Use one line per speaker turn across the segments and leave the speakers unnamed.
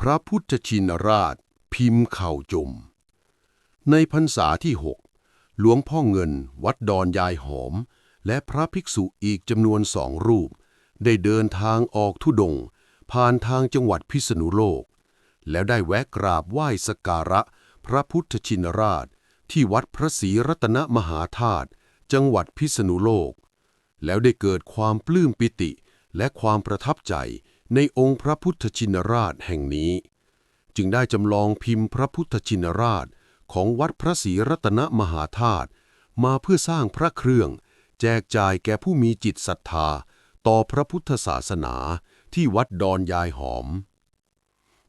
พระพุทธชินราช พิมพ์เข่าจม ในพรรษาที่หกหลวงพ่อเงิน วัดดอนยายหอม และพระภิกษุอีกจำนวนสองรูป ได้เดินทางออกทุดง ผ่านทางจังหวัดพิษณุโลก แล้วได้แวะกราบไหว้สกการะ พระพุทธชินราช ที่วัดพระศรีรัตนมหาธาตุจังหวัดพิษณุโลก แล้วได้เกิดความปลื้มปิติและความประทับใจ ในองค์พระพุทธชินราชแห่งนี้ จึงได้จำลองพิมพ์พระพุทธชินราชของวัดพระศรีรัตนมหาธาตุมาเพื่อสร้างพระเครื่อง แจกจ่ายแก่ผู้มีจิตศรัทธา ต่อพระพุทธศาสนาที่วัดดอนยายหอม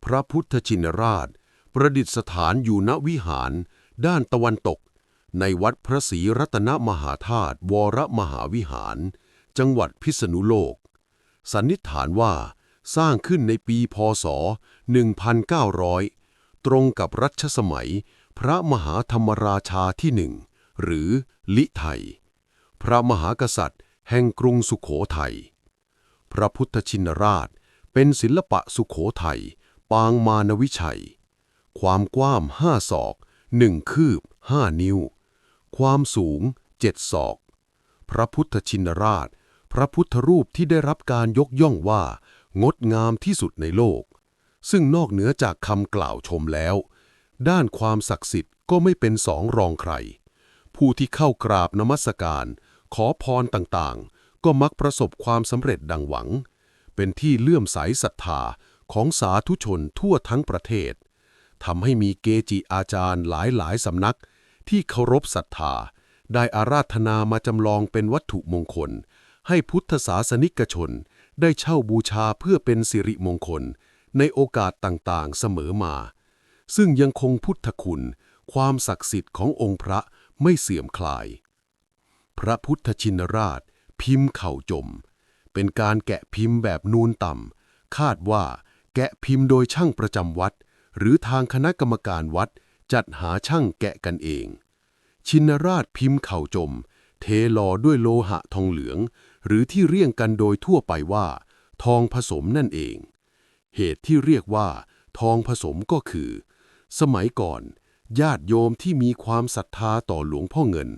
พระพุทธชินราช ประดิษฐานอยู่ณวิหาร ด้านตะวันตก ในวัดพระศรีรัตนมหาธาตุวรมหาวิหาร จังหวัดพิษณุโลก สันนิษฐานว่า สร้างขึ้นในปีพศ 1900 ตรงกับรัชสมัย พระมหาธรรมราชาที่หนึ่งหรือลิไทย พระมหากษัตริย์ แห่งกรุงสุขโขทัย พระพุทธชินราชเป็นศิลปะสุขโขทัย ปางมานวิชัย ความกว้างห้าศอกหนึ่งคืบห้านิ้ว ความสูงเจ็ดศอก พระพุทธชินราช พระพุทธรูปที่ได้รับการยกย่องว่า งดงามที่สุดในโลก ซึ่งนอกเหนือจากคำกล่าวชมแล้ว ด้านความศักดิ์สิทธิ์ก็ไม่เป็นสองรองใคร ผู้ที่เข้ากราบนมัสการ ขอพรต่างๆ ก็มักประสบความสำเร็จดังหวัง เป็นที่เลื่อมใสศรัทธาของสาธุชนทั่วทั้งประเทศทำให้มีเกจิอาจารย์หลายๆสำนัก ที่เคารพศรัทธา ได้อาราธนามาจำลองเป็นวัตถุมงคล ให้พุทธศาสนิกชน ได้เช่าบูชาเพื่อเป็นสิริมงคล ในโอกาสต่างๆเสมอมา ซึ่งยังคงพุทธคุณ ความศักดิ์สิทธิ์ขององค์พระไม่เสื่อมคลาย พระพุทธชินราช พิมพ์เข่าจม เป็นการแกะพิมพ์แบบนูนต่ำ คาดว่าแกะพิมพ์โดยช่างประจำวัด หรือทางคณะกรรมการวัดจัดหาช่างแกะกันเอง ชินราชพิมพ์เข่าจม เทหล่อด้วยโลหะทองเหลือง หรือที่เรียกกันโดยทั่วไปว่า ทองผสมนั่นเอง เหตุที่เรียกว่า ทองผสมก็คือ สมัยก่อน ญาติโยมที่มีความศรัทธาต่อหลวงพ่อเงิน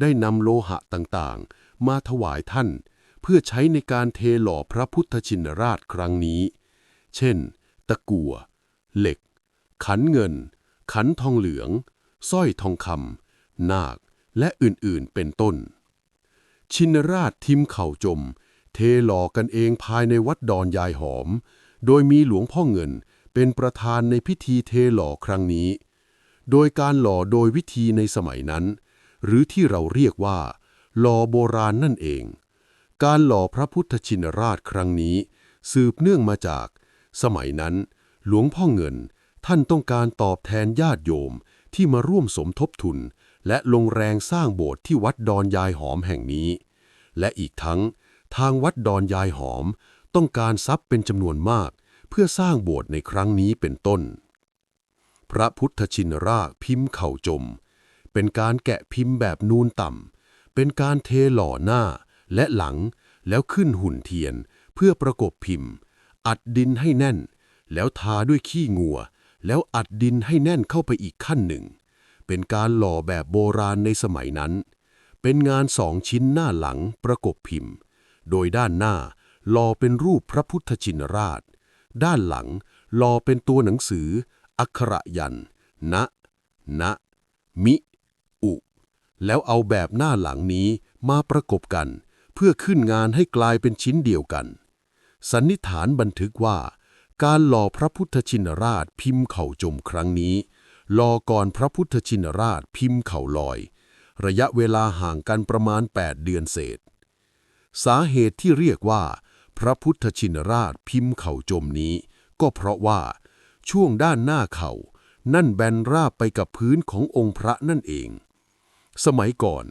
ได้นำโลหะต่างๆ มาถวายท่าน เพื่อใช้ในการเทหล่อพระพุทธชินราชครั้งนี้ เช่น ตะกั่วเหล็ก ขันเงิน ขันทองเหลืองสร้อยทองคำนาค และอื่นๆ เป็นต้น ชินราชทิมเข่าจม เทหล่อกันเองภายในวัดดอนยายหอม โดยมีหลวงพ่อเงินเป็นประธานในพิธีเทหล่อครั้งนี้ โดยการหล่อโดยวิธีในสมัยนั้น หรือที่เราเรียกว่า หล่อโบราณนั่นเอง การหล่อพระพุทธชินราชครั้งนี้ สืบเนื่องมาจาก สมัยนั้น หลวงพ่อเงินท่านต้องการตอบแทนญาติโยมที่มาร่วมสมทบทุน และลงแรงสร้างโบสถ์ที่วัดดอนยายหอมแห่งนี้ และอีกทั้งทางวัดดอนยายหอมต้องการทรัพย์เป็นจำนวนมาก เพื่อสร้างโบสถ์ในครั้งนี้เป็นต้น พระพุทธชินราชพิมพ์เข่าจม เป็นการแกะพิมพ์แบบนูนต่ำ เป็นการเทหล่อหน้าและหลังแล้วขึ้นหุ่นเทียนเพื่อประกบพิมพ์ อัดดินให้แน่น แล้วทาด้วยขี้งัว แล้วอัดดินให้แน่นเข้าไปอีกขั้นหนึ่ง เป็นการหล่อแบบโบราณในสมัยนั้น เป็นงานสองชิ้นหน้าหลังประกบพิมพ์ โดยด้านหน้าหล่อเป็นรูปพระพุทธชินราช ด้านหลังหล่อเป็นตัวหนังสือ อักขระยัน นะ นะ มิ อุ แล้วเอาแบบหน้าหลังนี้มาประกบกัน เพื่อขึ้นงานให้กลายเป็นชิ้นเดียวกัน สันนิษฐานบันทึกว่า การหล่อพระพุทธชินราชพิมพ์เข่าจมครั้งนี้ ลอก่อนพระพุทธชินราชพิมพ์เข่าลอย ระยะเวลาห่างกันประมาณ 8 เดือนเศษ สาเหตุที่เรียกว่า พระพุทธชินราชพิมพ์เข่าจมนี้ ก็เพราะว่า ช่วงด้านหน้าเข่า นั่นแบนราบไปกับพื้นขององค์พระนั่นเอง สมัยก่อน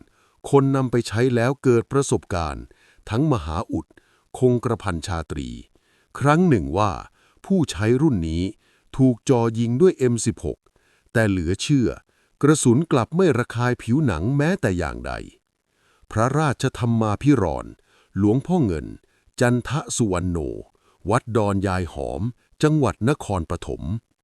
คนนำไปใช้แล้วเกิดประสบการณ์ ทั้งมหาอุด คงกระพันชาตรี ครั้งหนึ่งว่า ผู้ใช้รุ่นนี้ถูกจอยิงด้วย M16 แต่เหลือเชื่อ กระสุนกลับไม่ระคายผิวหนังแม้แต่อย่างใด พระราชธรรมาพิรอนหลวงพ่อเงิน จันทสุวรรณโน วัดดอนยายหอม จังหวัดนครปฐม